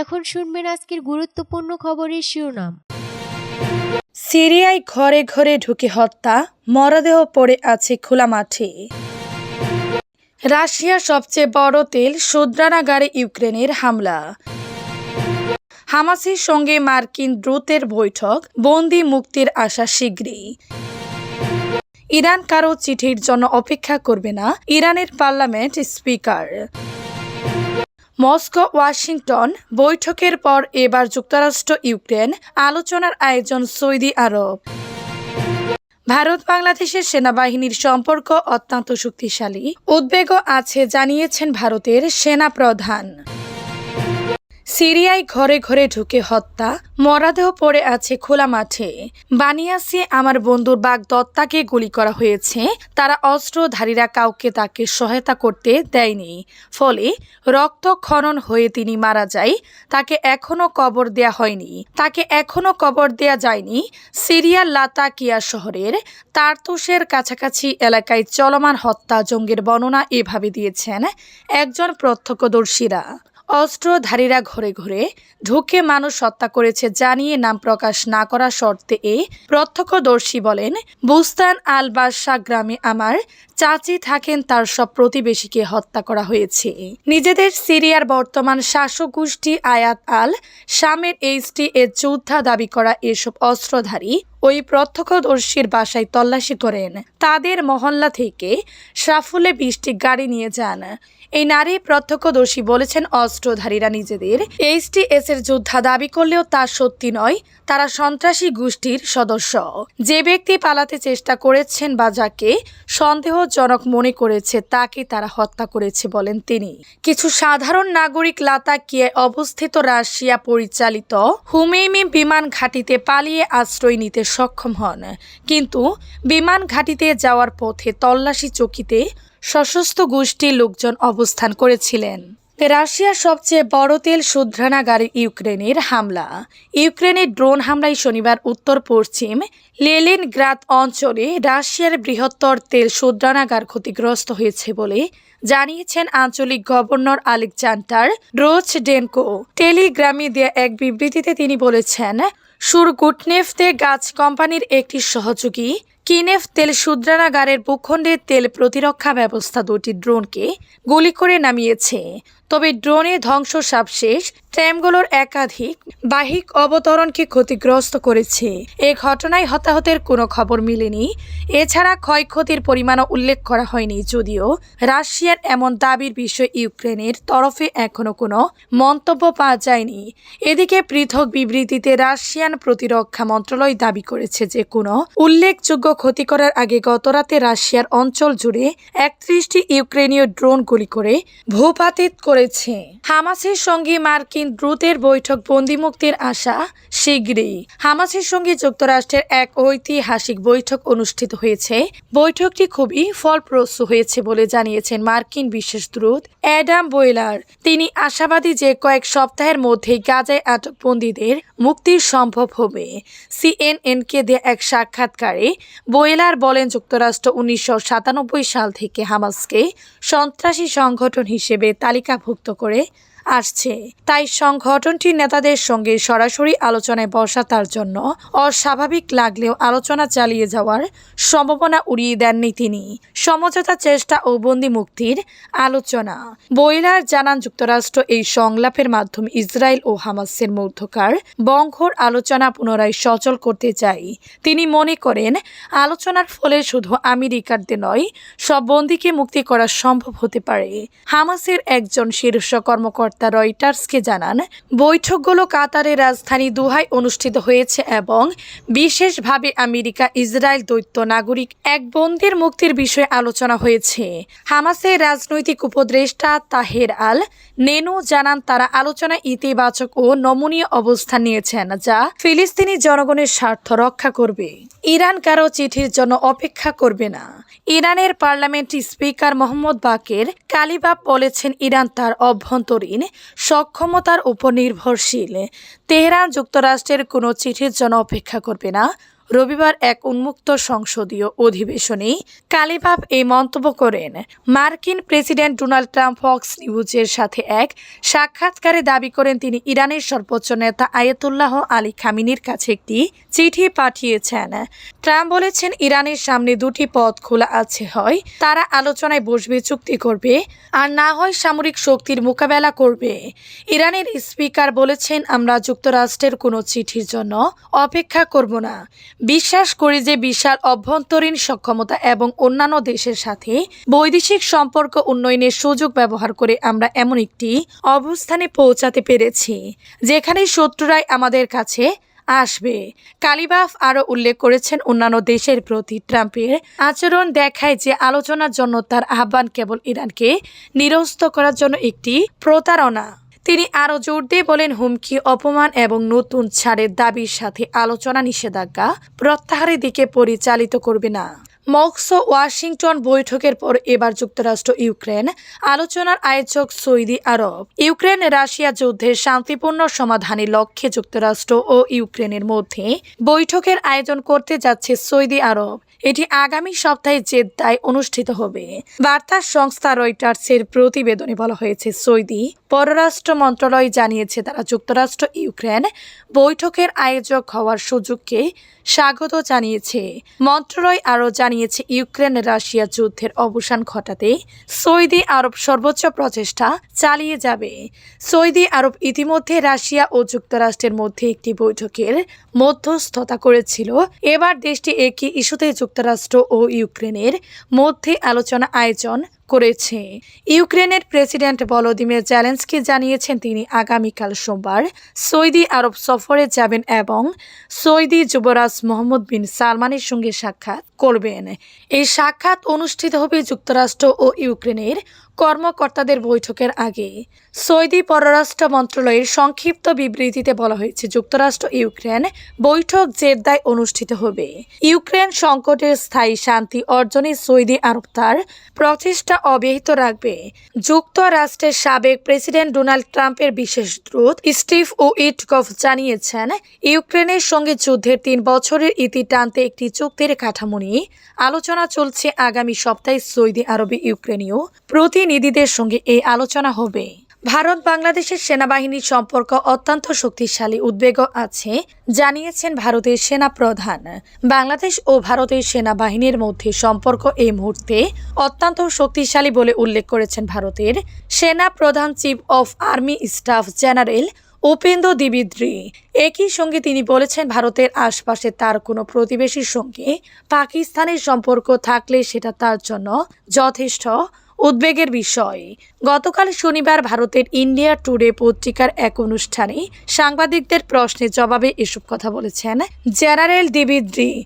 এখন শুনবেন আজকের গুরুত্বপূর্ণ খবরের শিরোনাম। সিরিয়ায় ঘরে ঘরে ঢুকে হত্যা, মরদেহ পড়ে আছে খোলা মাঠে। রাশিয়ার সবচেয়ে বড় তেল শোধরানাগারে ইউক্রেনের হামলা। হামাসের সঙ্গে মার্কিন দ্রুতের বৈঠক, বন্দি মুক্তির আশা শীঘ্রই। ইরান কারও চিঠির জন্য অপেক্ষা করবে না, ইরানের পার্লামেন্ট স্পিকার। মস্কো, ওয়াশিংটন বৈঠকের পর এবার যুক্তরাষ্ট্র, ইউক্রেন আলোচনার আয়োজন সৌদি আরব। ভারত বাংলাদেশের সেনাবাহিনীর সম্পর্ক অত্যন্ত শক্তিশালী। উদ্বেগও আছে, জানিয়েছেন ভারতের সেনা প্রধান সিরিয়ায় ঘরে ঘরে ঢুকে হত্যা, মরাদেহ পড়ে আছে খোলা মাঠে। বানিয়াসি আমার বন্ধুর বাঘ দত্তাকে গুলি করা হয়েছে। তারা অস্ত্রধারীরা কাউকে তাকে সহায়তা করতে দেয়নি। ফলে রক্তক্ষরণ হয়ে তিনি মারা যায়। তাকে এখনও কবর দেয়া হয়নি। তাকে এখনও কবর দেয়া যায়নি সিরিয়ার লাতাকিয়া শহরের তারতুসের কাছাকাছি এলাকায় চলমান হত্যা জঙ্গির বর্ণনা এভাবে দিয়েছেন একজন প্রত্যক্ষদর্শীরা। অস্ত্রধারীরা ঘরে ঘরে ঢুকে মানুষ হত্যা করেছে জানিয়ে নাম প্রকাশ না করা শর্তে এ প্রত্যক্ষদর্শী বলেন, বুস্তান আল বাদশা গ্রামে আমার চাচি থাকেন, তার সব প্রতিবেশীকে হত্যা করা হয়েছে। নিজেদের সিরিয়ার বর্তমান শাসক গোষ্ঠী আয়াত আল শামের এইচটি এর যোদ্ধা দাবি করা এসব অস্ত্রধারী ওই প্রত্যক্ষদর্শীর বাসায় তল্লাশি করেন তাদের মহল্লা থেকে সাফুলে বৃষ্টি গাড়ি নিয়ে যান। এই নারী প্রত্যক্ষদর্শী বলেছেন, অস্ত্রধারীরা নিজেদের এইচটিএস এর যোদ্ধা দাবি করলেও তা সত্যি নয়, তারা সন্ত্রাসী গোষ্ঠীর সদস্য। যে ব্যক্তি পালাতে চেষ্টা করেছেন বা যাকে সন্দেহজনক মনে করেছে, তাকে তারা হত্যা করেছে বলেন তিনি। কিছু সাধারণ নাগরিক লাতাকিয়ে অবস্থিত রাশিয়া পরিচালিত হুমেইমি বিমান ঘাঁটিতে পালিয়ে আশ্রয় নিতে সক্ষম হন। কিন্তু বিমান ঘাঁটিতে যাওয়ার পথে তল্লাশি চকিতে সশস্ত্র গোষ্ঠীর লোকজন অবস্থান করেছিলেন। রাশিয়ার সবচেয়ে বড় তেল শুদ্রানাগারে ইউক্রেনের হামলা। ইউক্রেনের ড্রোন হামলায় শনিবার উত্তর পশ্চিম লেলিনগ্রাদ অঞ্চলে রাশিয়ার বৃহত্তর তেল শুদ্রানাগার ক্ষতিগ্রস্ত হয়েছে বলে জানিয়েছেন আঞ্চলিক গভর্নর আলেকজান্ডার রোচ ডেনকো টেলিগ্রামে দেয়া এক বিবৃতিতে তিনি বলেছেন সুরগুটনেফতে গাছ কোম্পানির একটি সহযোগী কিনেফ তেল শুদ্রানাগারের ভূখণ্ডে তেল প্রতিরক্ষা ব্যবস্থা দুটি ড্রোনকে গুলি করে নামিয়েছে। তবে ড্রোনে ধ্বংস সাবশেষ ট্যামগুলোর একাধিক বাহিক অবতরণকে ক্ষতিগ্রস্ত করেছে। এ ঘটনায় হতাহতের কোনো খবর মিলেনি। এছাড়া ক্ষয়ক্ষতির পরিমাণও উল্লেখ করা হয়নি। যদিও রাশিয়ার এমন দাবির বিষয়ে ইউক্রেনের তরফে এখনও কোনো মন্তব্য পাওয়া যায়নি। এদিকে পৃথক বিবৃতিতে রাশিয়ান প্রতিরক্ষা মন্ত্রণালয় দাবি করেছে যে কোনো উল্লেখযোগ্য ক্ষতি করার আগে গতরাতে রাশিয়ার অঞ্চল জুড়ে একত্রিশটি ইউক্রেনীয় ড্রোন গুলি করে ভূপাতিত করেছে। হামাসের সঙ্গে মার্কিন দ্রুতের বৈঠক বন্দিমুক্তির আশা শীঘ্রই। হামাসের সঙ্গে যুক্তরাষ্ট্রের এক ঐতিহাসিক বৈঠক অনুষ্ঠিত হয়েছে। বৈঠকটি খুবই ফলপ্রসূ হয়েছে বলে জানিয়েছেন মার্কিন বিশেষ দূত অ্যাডাম বয়েলার। তিনি আশাবাদী যে কয়েক সপ্তাহের মধ্যেই গাজায় আটক বন্দীদের মুক্তি সম্ভব হবে। সিএনএনকে দেয়া এক সাক্ষাৎকারে বোয়েলার বলেন, যুক্তরাষ্ট্র উনিশশো সাতানব্বই সাল থেকে হামাসকে সন্ত্রাসী সংগঠন হিসেবে তালিকাভুক্ত করে আসছে। তাই সংগঠনটির নেতাদের সঙ্গে সরাসরি আলোচনায় বসা তার জন্য অস্বাভাবিক লাগলেও আলোচনা চালিয়ে যাওয়ার সম্ভাবনা উড়িয়ে দেননি তিনি। সমঝোতা চেষ্টা ও বন্দি মুক্তির আলোচনা। বইলার জানান, যুক্তরাষ্ট্র এই সংলাপের মাধ্যমে ইসরায়েল ও হামাসের মধ্যকার বঙ্ঘর আলোচনা পুনরায় সচল করতে চাই তিনি মনে করেন, আলোচনার ফলে শুধু আমেরিকারদের নয়, সব বন্দীকে মুক্তি করা সম্ভব হতে পারে। হামাসের একজন শীর্ষ কর্মকর্তা রয়টার্সকে জানান, বৈঠকগুলো কাতারের রাজধানী দুহাই অনুষ্ঠিত হয়েছে এবং বিশেষভাবে আমেরিকা, ইসরায়েল দৈত্য নাগরিক এক বন্দির মুক্তির বিষয়ে আলোচনা হয়েছে। হামাসের রাজনৈতিক উপদেষ্টা তাহের আল নেনু জানান, তারা আলোচনায় ইতিবাচক ও নমনীয় অবস্থান নিয়েছেন, যা ফিলিস্তিনি জনগণের স্বার্থ রক্ষা করবে। ইরান কারও চিঠির জন্য অপেক্ষা করবে না। ইরানের parliament speaker Mohammad Baqer Qalibaf বলেছেন ইরান তার অভ্যন্তরীণ সক্ষমতার উপর নির্ভরশীল। তেহরান যুক্তরাষ্ট্রের কোনো চিঠির জন্য অপেক্ষা করবে না। রবিবার এক উন্মুক্ত সংসদীয় অধিবেশনে কালিবাব এই মন্তব্য করেন। মার্কিন প্রেসিডেন্ট ডোনাল্ড ট্রাম্প ফক্স নিউজের সাথে এক সাক্ষাৎকারে দাবি করেন তিনি ইরানের সর্বোচ্চ নেতা আয়াতুল্লাহ আলী খামিনির কাছে একটি চিঠি পাঠিয়েছেন। ট্রাম্প বলেছেন, ইরানের সামনে দুটি পথ খোলা আছে, হয় তারা আলোচনায় বসবে, চুক্তি করবে, আর না হয় সামরিক শক্তির মোকাবেলা করবে। ইরানের স্পিকার বলেছেন, আমরা যুক্তরাষ্ট্রের কোনো চিঠির জন্য অপেক্ষা করব না। বিশ্বাস করি যে বিশাল অভ্যন্তরীণ সক্ষমতা এবং অন্যান্য দেশের সাথে বৈদেশিক সম্পর্ক উন্নয়নের সুযোগ ব্যবহার করে আমরা এমন একটি অবস্থানে পৌঁছাতে পেরেছি, যেখানে শত্রুরাই আমাদের কাছে আসবে। কালিবাফ আরও উল্লেখ করেছেন, অন্যান্য দেশের প্রতি ট্রাম্পের আচরণ দেখায় যে আলোচনার জন্য তার আহ্বান কেবল ইরানকে নিরস্ত করার জন্য একটি প্রতারণা। তিনি আরও জোর দিয়ে বলেন, হুমকি, অপমান এবং নতুন ছাড়ের দাবির সাথে আলোচনা নিষেধাজ্ঞা প্রত্যাহারের দিকে পরিচালিত করবে না। মক্সো ওয়াশিংটন বৈঠকের পর এবার যুক্তরাষ্ট্র, ইউক্রেন আলোচনার আয়োজক সৌদি আরব। ইউক্রেন, রাশিয়া যুদ্ধের শান্তিপূর্ণ সমাধানের লক্ষ্যে যুক্তরাষ্ট্র ও ইউক্রেনের মধ্যে বৈঠকের আয়োজন করতে যাচ্ছে সৌদি আরব। এটি আগামী সপ্তাহে জেদ্দায় অনুষ্ঠিত হবে। বার্তা সংস্থা রয়টার্সের প্রতিবেদনে বলা হয়েছে, সৌদি পররাষ্ট্র মন্ত্রণালয় জানিয়েছে তারা যুক্তরাষ্ট্র, ইউক্রেন বৈঠকের আয়োজক হওয়ার সুযোগকে স্বাগত জানিয়েছে। মন্ত্রণালয় আরও জানিয়েছে, ইউক্রেন রাশিয়া যুদ্ধের অবসান ঘটাতে সৌদি আরব সর্বোচ্চ প্রচেষ্টা চালিয়ে যাবে। সৌদি আরব ইতিমধ্যে রাশিয়া ও যুক্তরাষ্ট্রের মধ্যে একটি বৈঠকের মধ্যস্থতা করেছিল। এবার দেশটি একই ইস্যুতে যুক্তরাষ্ট্র ও ইউক্রেনের মধ্যে আলোচনা আয়োজন করেছে। ইউক্রেনের প্রেসিডেন্ট ভলোদিমির জেলেন্সকি জানিয়েছেন তিনি আগামীকাল সোমবার সৌদি আরব সফরে যাবেন এবং সৌদি যুবরাজ মোহাম্মদ বিন সালমানের সঙ্গে সাক্ষাৎ করবেন। এই সাক্ষাৎ অনুষ্ঠিত হবে যুক্তরাষ্ট্র ও ইউক্রেনের কর্মকর্তাদের বৈঠকের আগে। সৌদি পররাষ্ট্র মন্ত্রণালয়ের সংক্ষিপ্ত বিবৃতিতে বলা হয়েছে, যুক্তরাষ্ট্র ইউক্রেন বৈঠক জেদ্দায় অনুষ্ঠিত হবে। ইউক্রেন সংকটের স্থায়ী শান্তি অর্জনে সৌদি আরব তার প্রচেষ্টা অব্যাহত রাখবে। যুক্তরাষ্ট্রের সাবেক প্রেসিডেন্ট ডোনাল্ড ট্রাম্পের বিশেষ দূত স্টিভ ও ইটকফ জানিয়েছেন, ইউক্রেনের সঙ্গে যুদ্ধের তিন বছরের ইতি টানতে একটি চুক্তির কাঠামো নিয়ে আলোচনা চলছে আগামী সপ্তাহে সৌদি আরবে ইউক্রেনীয় প্রতিনিধিদের সঙ্গে এই আলোচনা হবে। ভারত বাংলাদেশের সেনাবাহিনীর সম্পর্ক অত্যন্ত শক্তিশালী উদ্বেগ আছে, জানিয়েছেন ভারতের সেনা প্রধান বাংলাদেশ ও ভারতের সেনাবাহিনীর মধ্যে সম্পর্ক এই মুহূর্তে অত্যন্ত শক্তিশালী বলে উল্লেখ করেছেন ভারতের সেনা প্রধান chief of army staff general Upendra দ্বিবেদী। একই সঙ্গে তিনি বলেছেন, ভারতের আশপাশে তার কোনো প্রতিবেশীর সঙ্গে পাকিস্তানের সম্পর্ক থাকলে সেটা তার জন্য যথেষ্ট। উদ্বেগের বিষয়। গতকাল শনিবার ভারতের ইন্ডিয়া টুডে পত্রিকার এক অনুষ্ঠানে সাংবাদিকদের প্রশ্নের জবাবে এসব কথা বলেছেন জেনারেল দ্বিবেদী